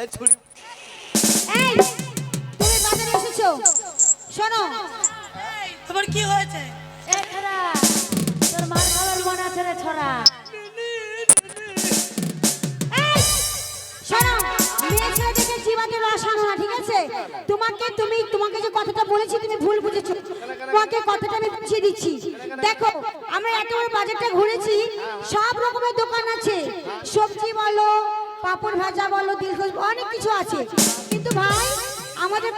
এ ছুরি এই তুমি বাজারে এসেছ শোনো। এই, তোমার কি হয়েছে? এই ছড়া তোর মার খাবার মনে আছে রে ছড়া। এই শোনো মেয়ে ছেলেদেরকে জীবাতে রস না ঠিক আছে? তোমাকে তুমি তোমাকে যে কথাটা বলেছি তুমি ভুল বুঝেছ। তোমাকে কথাটা আমি বুঝিয়ে দিচ্ছি। দেখো আমরা এত বড় বাজারটা ঘুরেছি সব রকমের দোকান আছে। সবজি বলো পাপড় ভাজা বলো দীর্ঘ অনেক কিছু আছে। কিন্তু ভাই আমাদের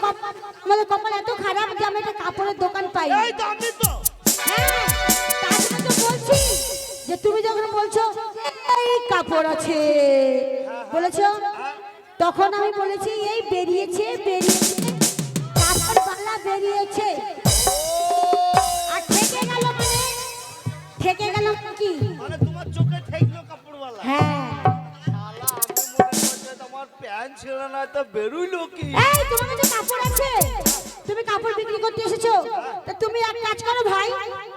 আমাদের কপাল এত খারাপ যে আমি একটা কাপড়ের দোকান পাই হ্যাঁ তো বলছি যে তুমি যখন বলছো এই কাপড় আছে। বলেছ? তখন আমি বলেছি এই বেরিয়েছে বেরিয়েছে। কাপড় পাল্লা বেরিয়েছে। আর থেকে গেল মানে গেল কি? মানে তোমার চোখে ঠেকলো কাপড়ওয়ালা। হ্যাঁ। মনে তোমার প্যান্ট ছিল না তো বেরুইলো কি? এই তোমার কাছে কাপড় আছে? তুমি কাপড় বিক্রি করতে এসেছ? তা তুমি এক কাজ করো ভাই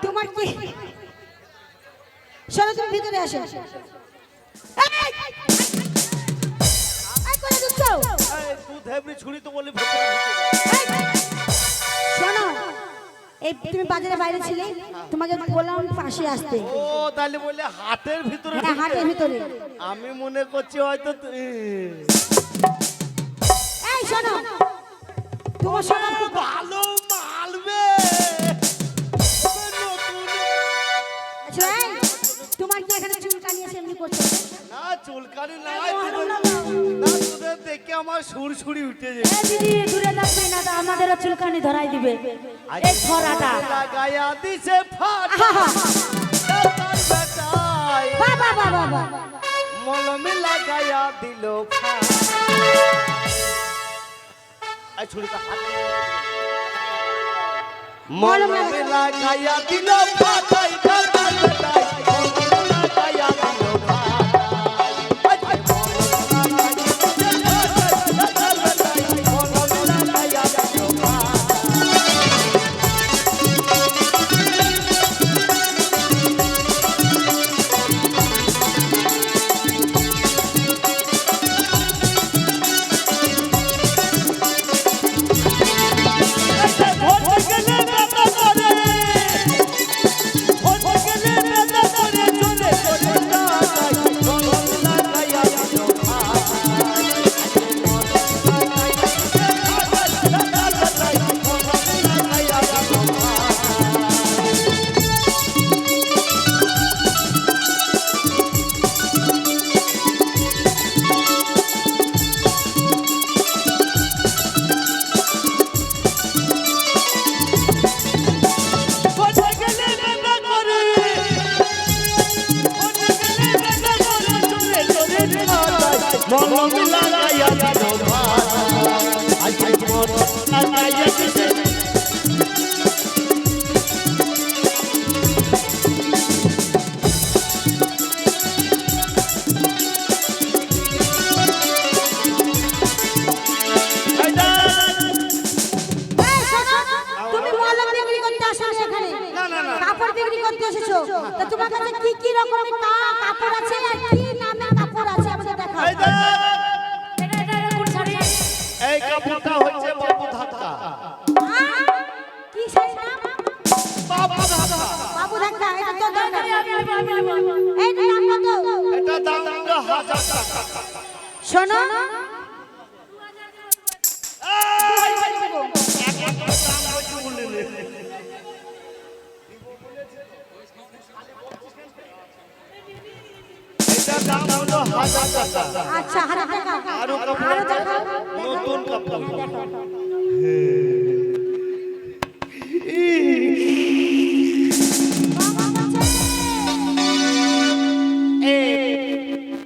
তোমার কি? শোনো তুমি ভিতরে আসো। এই! কোথায় দুধ হেবড়ি ছুরি তো বলি ভেতরে এই তুমি বাজারে বাইরে ছিলে তোমাকে বললাম পাশে আসতে। ও তাহলে বললে হাতের ভিতরে হ্যাঁ হাটের ভিতরে। আমি মনে করছি হয়তো এই শোনো। তোমার শোনো ভালো মালবে তোমার কি এখানে চুলকানি আছে এমনি করছ? না চুলকানি না তোদের দেখে আমার সুরসুরি উঠে যায়। এ দিদি দূরে থাকবি না তো আমাদেরও চুলকানি ধরাই দিবে। এই ছড়াটা। লাগায়া দিছে ফাটা। মলমে লাগায়া দিল এই ছুরিটা হাত মলমে লাগায়া দিল ফাটাই তার টাকা আচ্ছা। হাজার টাকা। আরও আরও কাপড় নতুন কাপড়।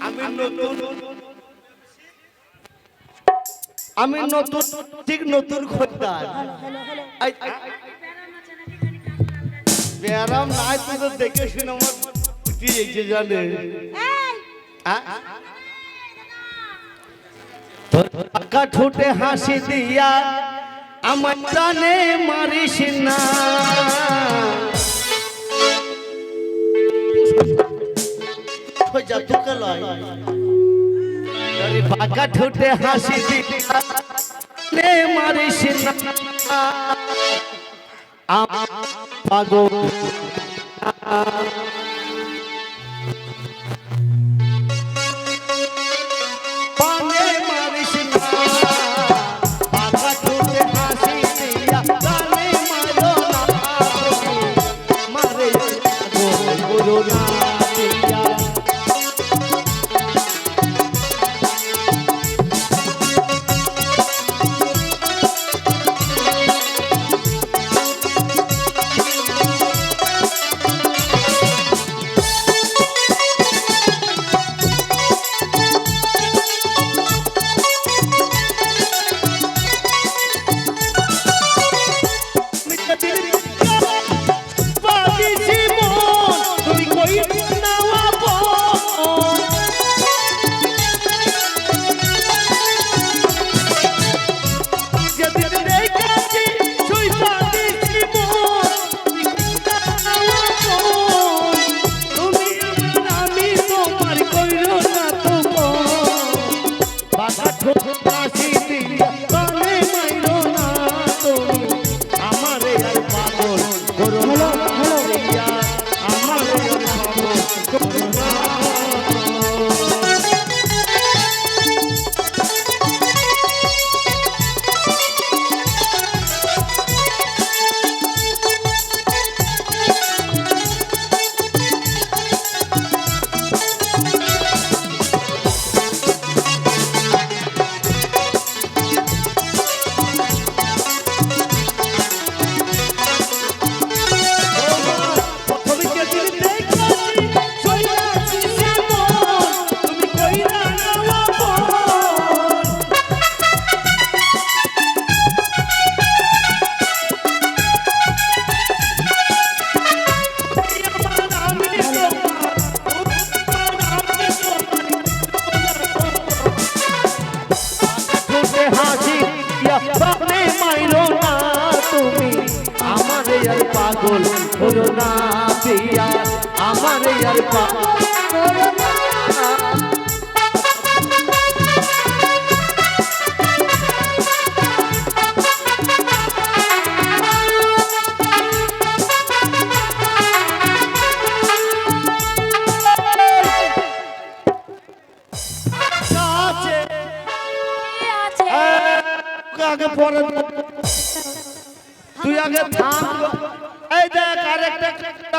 আমি নতুন। আমি নতুন ঠিক নতুন খদ্দার। ব্যায়াম নাই তুই তো দেখে শুনে আমার জানে। পাকা ঠোঁটে হাসি দিয়া, আমার জানে মারিস না। বাঁকা ঠোঁটে হাসি দিয়া মারিস না। পাগল। পাগল করো না পিয়া আমার আর পাগল।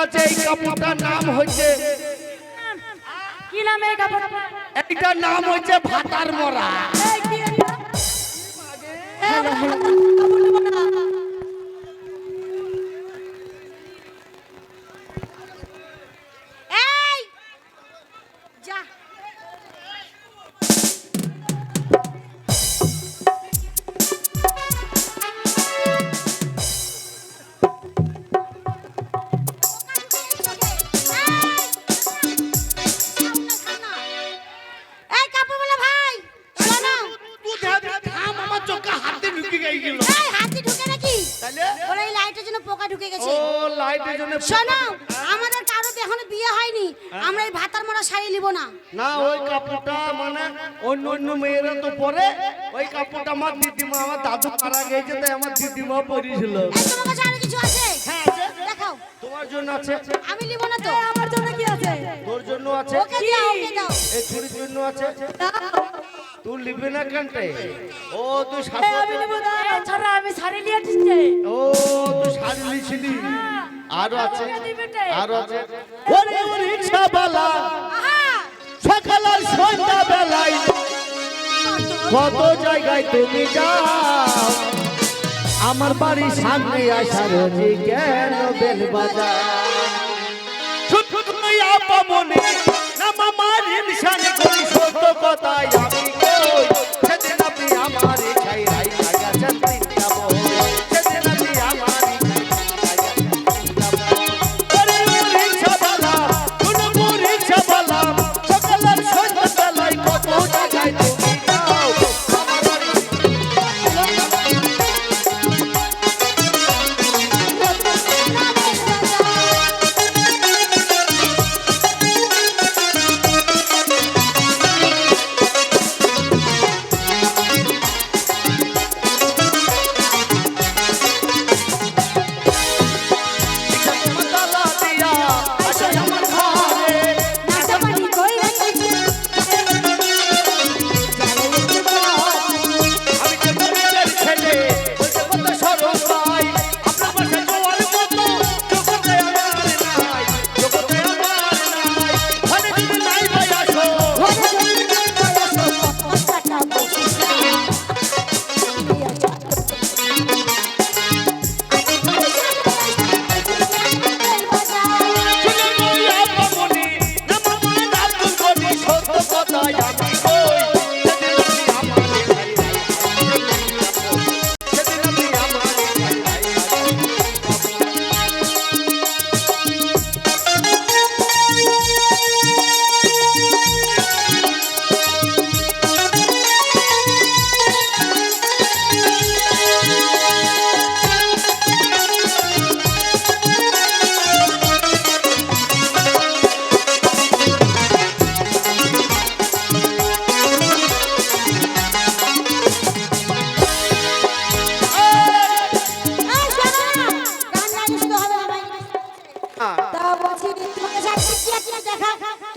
আছে এই কাপড়টার নাম হচ্ছে কি নাম এই কাপড় এইটার নাম হচ্ছে ভাতার মরা। শাড়ি নিব না। না ওই কাপড়টা মানে অন্য অন্য মেয়েরা তো পরে ওই কাপড়টা আমার দিদিমা আমার দাদু মারা গেছে তাই আমার দিদিমা পরেছিল। এই তোমার কাছে আরও কিছু আছে? হ্যাঁ আছে। দেখাও। তোমার জন্য আছে। আমি নিব না তো। আমার জন্য কি আছে? তোর জন্য আছে। ওকে দাও ওকে দাও। এই ছুরির জন্য আছে। তুই লিখবি না কেনটে ও তুই শাড়ি আমি নেব না ছাড়া আমি শাড়ি আসছি ও তুই শাড়ি লিছিলি আরও আছে। আরও আছে ওরে সকাল আর সন্ধ্যা বেলায় কত জায়গায় তুমি যাও আমার বাড়ির সামনে আসার কেন বেল বাজা। মনে না মামার ইনসান করি সত্য কথাই আমি।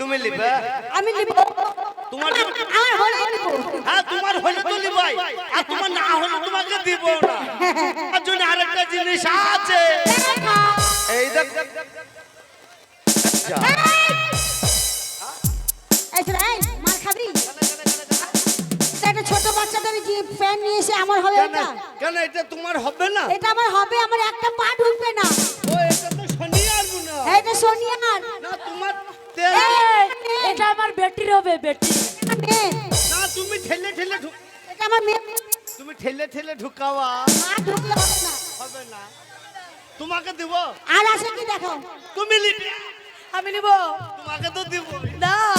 তুমি লিবা? আমি লিব। তোমার আমার হলে লিব। হ্যাঁ তোমার হলে তো লিবাই। আর তোমার না হলে তোমাকে দিব না। আর জন্য আরেকটা জিনিস আছে। এই দেখ। একটা ছোট বাচ্চাটার যে ফ্যান নিয়ে এসে আমার হবে এটা কেন এটা তোমার হবে না? এটা আমার হবে আমার একটা পা ঢুকবে না। এটা তো সোনিয়ার হ্যাঁ, এটা সোনিয়ার। না এটা আমার বেটির হবে বেটি। না তুমি ঠেলে ঠেলে ঢুক এটা আমার মেয়ে। তুমি ঠেলে ঠেলে ঢুকাওয়া। ঢুকলে হবে না। হবে না। তোমাকে দিব? আর আসে কি দেখো? তুমি লিবি আমি নিব। তোমাকে তো দিব। দাও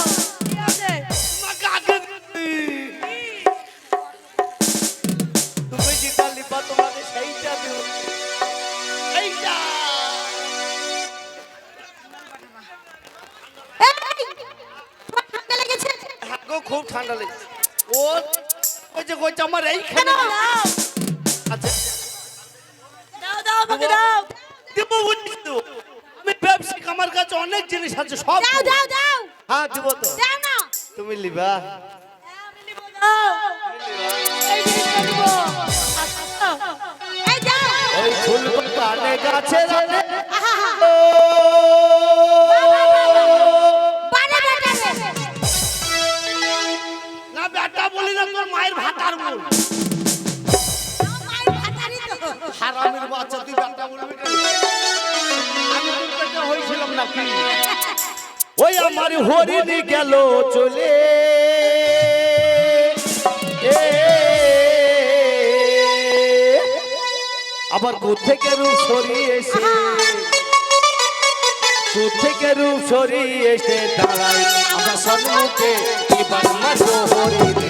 হ্যাঁ গো, খুব ঠান্ডা লেগেছে। ও ওই যে কইছে আমার এইখানে। আচ্ছা। দাও দাও আমাকে দাও। দিব বুঝছি তো। আমি ব্যবসায়িক আমার কাছে অনেক জিনিস আছে সব দাও দিব। দাও দাও। হ্যাঁ দিব তো। দাও না। তুমি লিবা আমি নিব দাও। এই জিনিসটা নিব। এই দাও। ওই ফুল কানে গাছে রানে হারামের বাচ্চা তুই বলবি কেন? আমি তোর পেটে হয়েছিলাম নাকি? ওই আমার হরিণী গেল চলে। এ, আবার কোথেকে রূপ সরিয়ে এসে? কোথেকে রূপ সরিয়ে এসে দাঁড়ায়? আমার সম্মুখে এবার মাত্র হরিণী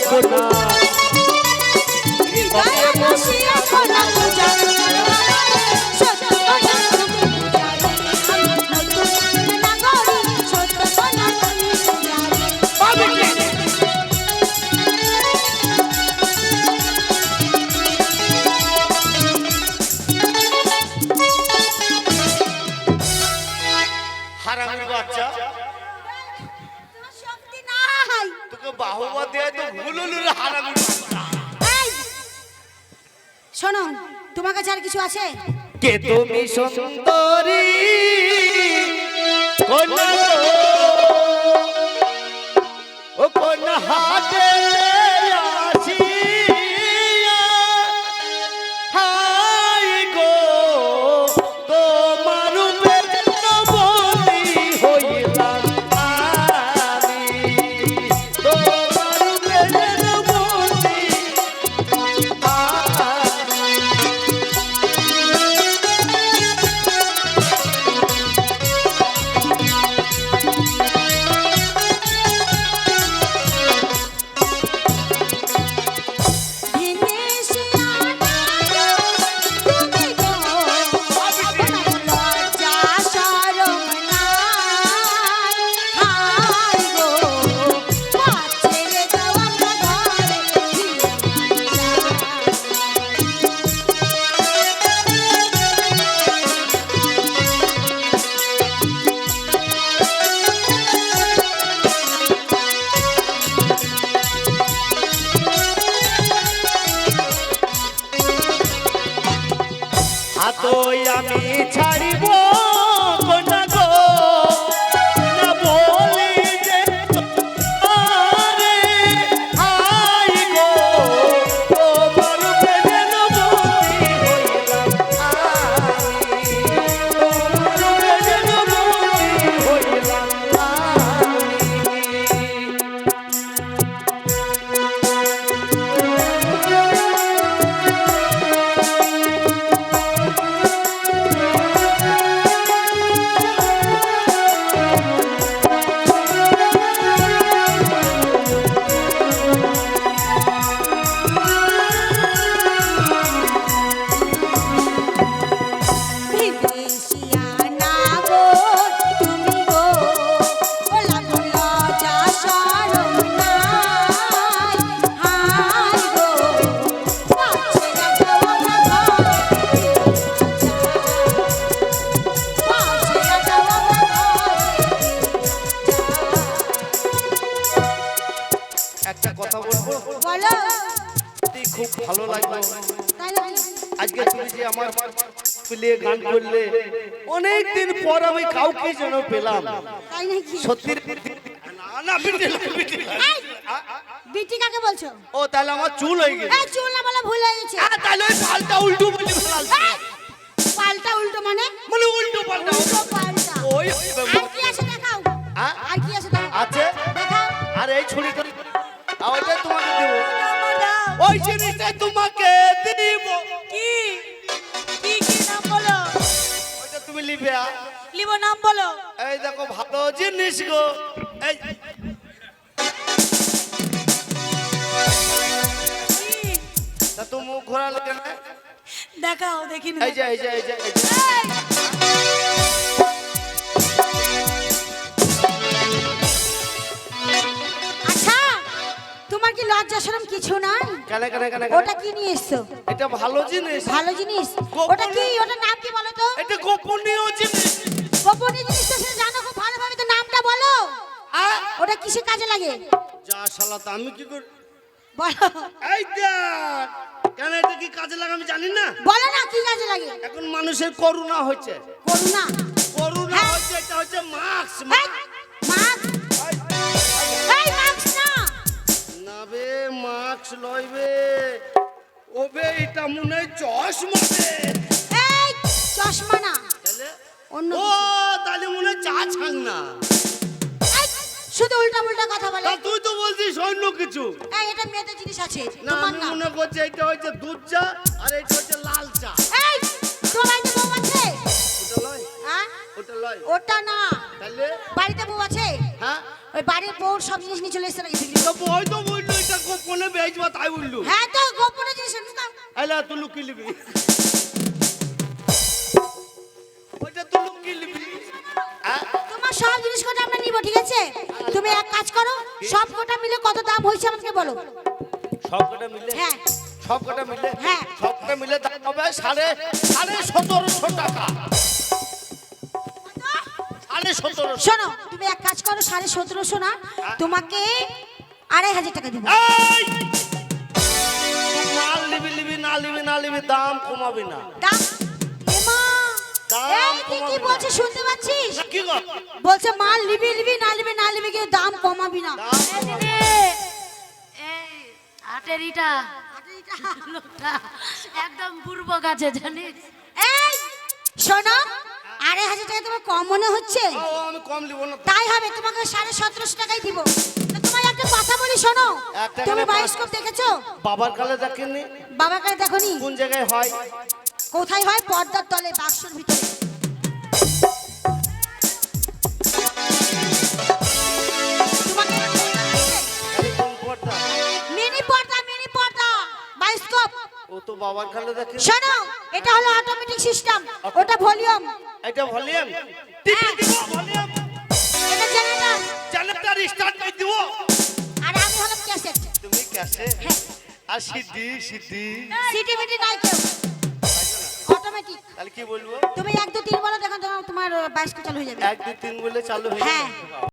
বসিয়া কোনা ও কোন হাতে আমার প্লে গান করলে অনেক দিন পর আমি কাউকে যেন পেলাম। সত্যি না বিটি বিটি কাকে বলছো? ও তাহলে আমার চুল হয়ে গেছে। এই চুল না বলে ভুল হয়ে গেছে। আ, তাহলে ওই পাল্টা উল্টো বলে পাল্টা উল্টো মানে? মানে উল্টো পাল্টা। উল্টো পাল্টা। ওই আর কি আছে দেখাও? আর কি আছে দেখাও। আছে? দেখাও। আর এই ছুরি করে ওইটা তোমাকে দেবো। ওই জিনিসটা তোমাকে বলো। এই দেখো ভালো জিনিস গো। এই। তা তো মুখ ঘোরালো কেন? দেখাও দেখি এই যে এই যে এই যে আচ্ছা তোমার কি লজ্জা শরম কিছু নাই? কেন কেন কেন কেন? ওটা কি নিয়ে এসছো? এটা ভালো জিনিস। ভালো জিনিস? ওটা কি ওটা নাম কি বলো তো? এটা গোপনীয় জিনিস। গোপনীয় জিনিসটা সেটা জানো খুব ভালোভাবে তো নামটা বলো? ওটা কিসের কাজে লাগে? যা শালা তা আমি কি করি বলো। এই দেখ কেন এটা কি কাজে লাগে আমি জানি না? বলো না কি কাজে লাগে? এখন মানুষের করুণা হচ্ছে করুণা? করুণা হ্যাঁ। হচ্ছে এটা হচ্ছে মাস্ক মাস্ক? এই মাস্ক না। না বে মাস্ক লইবে ওবে এটা মনে চশমা বে। এই চশমা না। অন্য ও তাহলে মনে চা ছাং না। শুধু উল্টা উল্টা কথা বলে। তা তুই তো বলছিস অন্য কিছু। এই এটা মেয়েদের জিনিস আছে না তোমার আমি না। মনে করছি এটা হচ্ছে দুধ চা আর এটা হচ্ছে লাল চা। এই তোমার বাড়িতে বউ আছে? ওটা লয়। হ্যাঁ? ওটা লয়। ওটা না। তাহলে? বাড়িতে বউ আছে? হ্যাঁ। ওই বাড়ির বউ সব জিনিস নিয়ে চলে এসেছে নাকি বিক্রি তো বই তো বলল এটা গোপনে বেচবা তাই বলল। হ্যাঁ তো গোপনে জিনিস লুকাও আইলা তুই লুকি লিবি? ওইটা? তোমার সব জিনিস কটা আমরা নিব ঠিক আছে? তুমি এক কাজ করো সব কটা মিলে কত দাম হয়েছে আমাকে বলো। সব কটা মিলে? হ্যাঁ। সব কটা মিলে? হ্যাঁ। সব কটা মিলে দাম হবে সাড়ে সাড়ে সতেরোশো টাকা। সাড়ে সতেরোশো। শোনো তুমি এক কাজ করো সাড়ে সতেরোশো না তোমাকে আড়াই হাজার টাকা দিব! মাল লিবি লিবি না লিবি না লিবি দাম কমাবি না। দাম দাম কি কমাবি শুনতে পাচ্ছিস? কি গো? বলছে মাল নিবি নিবি না নিবি না নিবি কিন্তু দাম কমাবি না। এই হাটের ইটা লোকটা একদম পূর্ব কাছে জানিস? এই শোনো আড়াই হাজার টাকা তোমার কম মনে হচ্ছে? আমি কম লিব না তাই হবে তোমাকে সাড়ে সতেরোশো টাকাই দিব। তা তোমায় একটা কথা বলি শোনো। তুমি বায়োস্কোপ দেখেছ? বাবার কালে দেখেননি? বাবাকে দেখোনি? কোন জায়গায় হয়? কোথায় হয়? পর্দার তলে বাক্সর ভিতরে। ও তো বাবার কালে দেখে। শোনো এটা হলো অটোমেটিক সিস্টেম ওটা ভলিউম। এটা ভলিউম? টিপে দিব ভলিউম? এটা করে দিব। আর আমি হলাম ক্যাসেট তুমি ক্যাসে হ্যাঁ। আর নাই কেউ অটোমেটিক তাহলে কি বলব? তুমি এক দু তিন বলো দেখো তোমার তোমার বায়োস্কোপ চালু হয়ে যাবে। এক দুই তিন বলে চালু হয়ে হ্যাঁ। যাবে।